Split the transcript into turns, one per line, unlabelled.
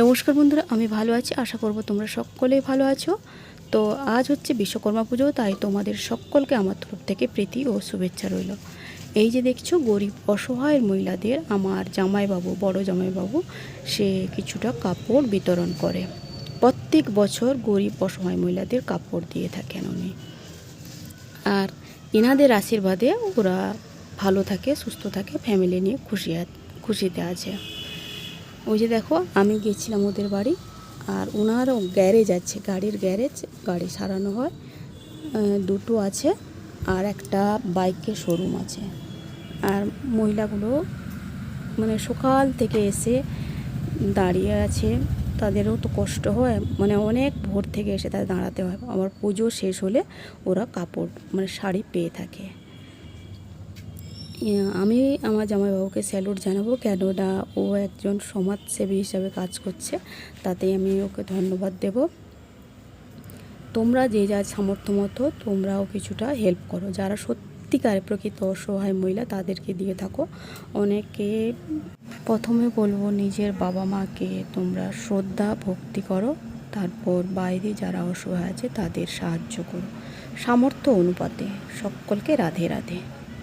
নমস্কার বন্ধুরা, আমি ভালো আছি, আশা করব তোমরা সকলেই ভালো আছো। তো আজ হচ্ছে বিশ্বকর্মা পুজো, তাই তোমাদের সকলকে আমার তরফ থেকে প্রীতি ও শুভেচ্ছা রইল। এই যে দেখছ, গরিব অসহায় মহিলাদের, আমার জামাইবাবু, বড় জামাইবাবু, সে কিছুটা কাপড় বিতরণ করে। প্রত্যেক বছর গরিব অসহায় মহিলাদের কাপড় দিয়ে থাকেন উনি। আর ইনাদের আশীর্বাদে ওরা ভালো থাকে, সুস্থ থাকে ফ্যামিলি নিয়ে খুশি খুশিতে আছে। ওই যে দেখো, আমি গেছিলাম ওদের বাড়ি আর ওনারও গ্যারেজ আছে, গাড়ির গ্যারেজ, গাড়ি সারানো হয় দুটো আছে আর একটা বাইকের শোরুম আছে। আর মহিলাগুলো মানে সকাল থেকে এসে দাঁড়িয়ে আছে, তাদেরও তো কষ্ট হয় মানে অনেক ভোর থেকে এসে তাদের দাঁড়াতে হয়, আবার পুজো শেষ হলে ওরা কাপড় মানে শাড়ি পেয়ে থাকে। আমি আমার জামাইবাবুকে স্যালুট জানাব কেননা ও একজন সমাজসেবী হিসাবে কাজ করছে। তাতেই আমি ওকে ধন্যবাদ দেব। তোমরা যে যার সামর্থ্য মতো তোমরাও কিছুটা হেল্প করো। যারা সত্যিকার প্রকৃত অসহায় মহিলা, তাদেরকে দিয়ে থাকো। অনেকে প্রথমে বলব নিজের বাবা মাকে তোমরা শ্রদ্ধা, ভক্তি করো। তারপর বাইরে যারা অসহায় আছে, তাদের সাহায্য করো। সামর্থ্য অনুপাতে সকলকে রাধে রাধে।